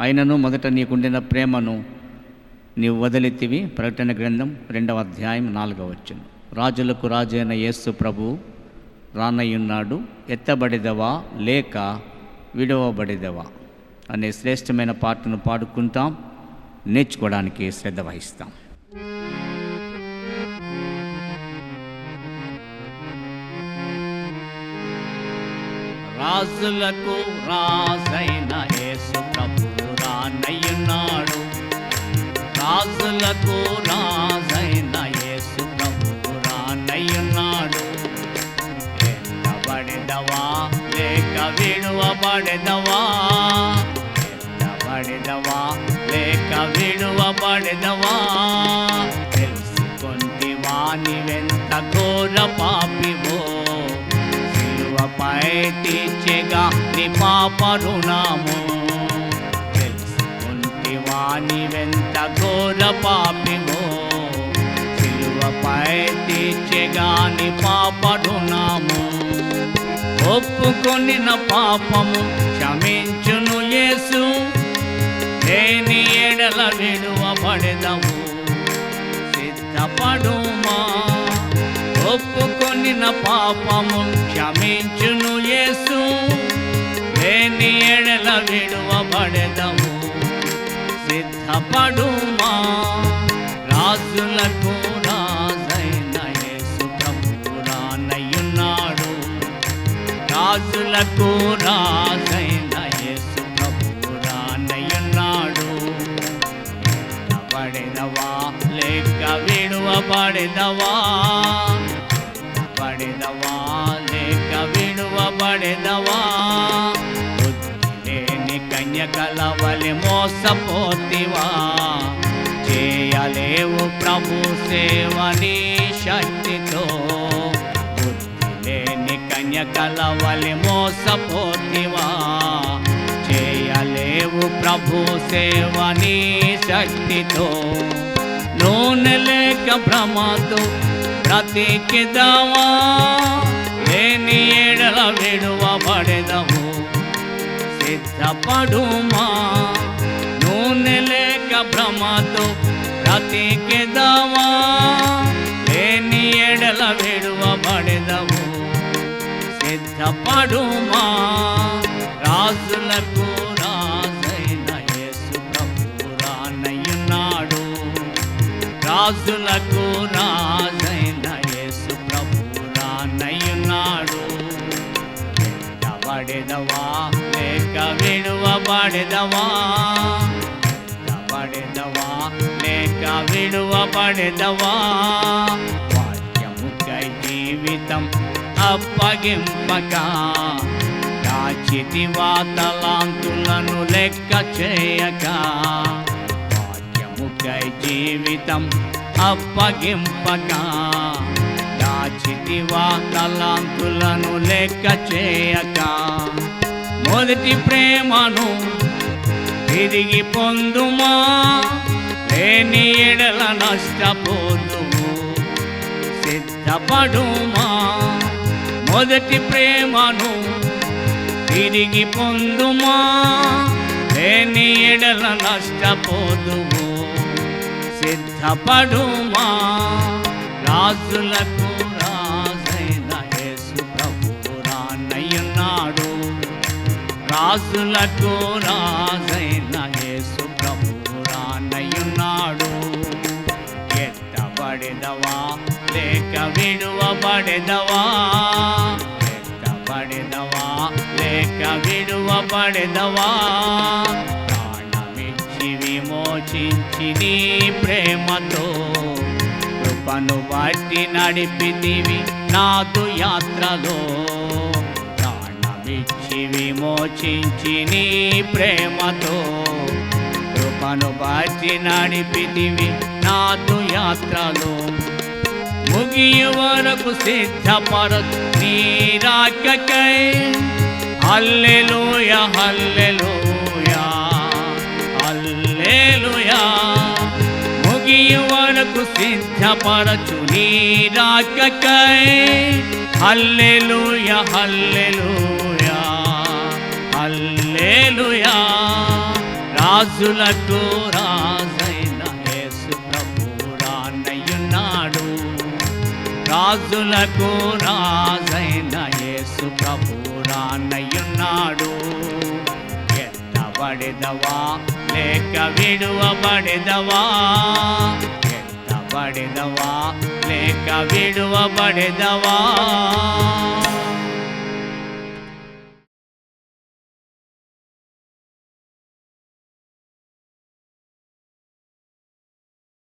అయినను మొదట నీకుండిన ప్రేమను నీవు వదిలితివి. ప్రకటన గ్రంథం రెండవ అధ్యాయం నాలుగవ వచ్చిన రాజులకు రాజైన యేసు ప్రభు రానయ్యున్నాడు. ఎత్తబడిదవా? లేక విడవబడిదవా? అనే శ్రేష్టమైన పాటను పాడుకుంటాం. నేర్చుకోవడానికి శ్రద్ధ వహిస్తాం. రాజులకు రాజైన యేసు రాజులకు రాజైన యేసు ప్రభు రానయ్యున్నాడు ఎత్తబడిదవా లేక విడువబడిదవా ఎత్తబడిదవా లేక విడువబడిదవా తెలుసుకొంటివా నీవెంత ఘోర పాపివో. సిలువపై తీర్చెగా నీ పాప రుణము. తెలుసుకుంటివా నీవెంత ఘోర పాపిమో. సిలువపై తీర్చెగా నీ పాప రుణము ఒప్పుకొనిన పాపము క్షమించును యేసు. లేని ఎడల విడువబడదము సిద్ధపడుమా? ఒప్పుకొనిన పాపము క్షమించును యేసు. లేని ఎడల విడువబడదము సిద్ధపడుమా రాజులకు రాజైన యేసు రాజులకు రాజైన యేసు పడినవా లేక విడువ పడినవా పడినవా లేక విడువ పడినవా లేని కన్యకల మోసపోతివా చేయలేవు ప్రభు సేవని శక్తితో. బుద్ధి లేని కన్యకల వలె మోసపోతివా చేయలేవు ప్రభు సేవని శక్తితో. నూనె లేక భ్రమతో బ్రతికిదవా? లేని ఏడల విడువబడెదవు? సిద్ధపడుమా నూనె లేక భ్రమతో బ్రతికిదవా లేని ఎడల విడువబడెదవు సిద్ధపడుమా? రాజులకు రాజైన యేసు ప్రభు రానయ్యున్నాడు. రాజులకు ఎత్తబడెదవా లేక విడువబడెదవా ఎత్తబడెదవా లేక విడువబడెదవా వాక్యముకై జీవితం అప్పగింపక దాచితివా తలాంతులను లెక్క చేయక వాక్యముకై జీవితం అప్పగింపక చిటివా తలాంతులను లెక్క చేయక మొదటి ప్రేమను తిరిగి పొందుమా? లేని ఎడల నష్టపోదుము. సిద్ధపడుమా? మొదటి ప్రేమను తిరిగి పొందుమా? లేని ఎడల నష్టపోదుము. సిద్ధపడుమా? రాజులకు రాజులకు రాజైన యేసు ప్రభు ఎత్తబడెదవా? లేక విడువబడెదవా? ఎత్తబడెదవా? లేక విడువబడెదవా? ప్రాణమిచ్చి విమోచించి నీ ప్రేమతో. కృపను బట్టి నడిపితివి నాదు యాత్రలో. ప్రాణమిచ్చి విమోచించి నీ ప్రేమతో కృపను బాచి నడిపితివి నాదు యాత్రలో. ముగియ వరకు సిద్ధపరచు నీ రాకకై హల్లెలూయ హల్లెలూయా హల్లెలూయా. ముగియ వరకు సిద్ధపరచు నీ రాకకై హల్లెలూయ హల్లెలూయా. హల్లెలూయా. రాజులకు రాజైన యేసు ప్రభు రానయ్యున్నాడు. రాజులకు రాజైన యేసు ప్రభు నయ్యున్నాడు ఎత్తబడిదవా? లేక విడువబడిదవా? ఎత్తబడిదవా? లేక విడువబడిదవా?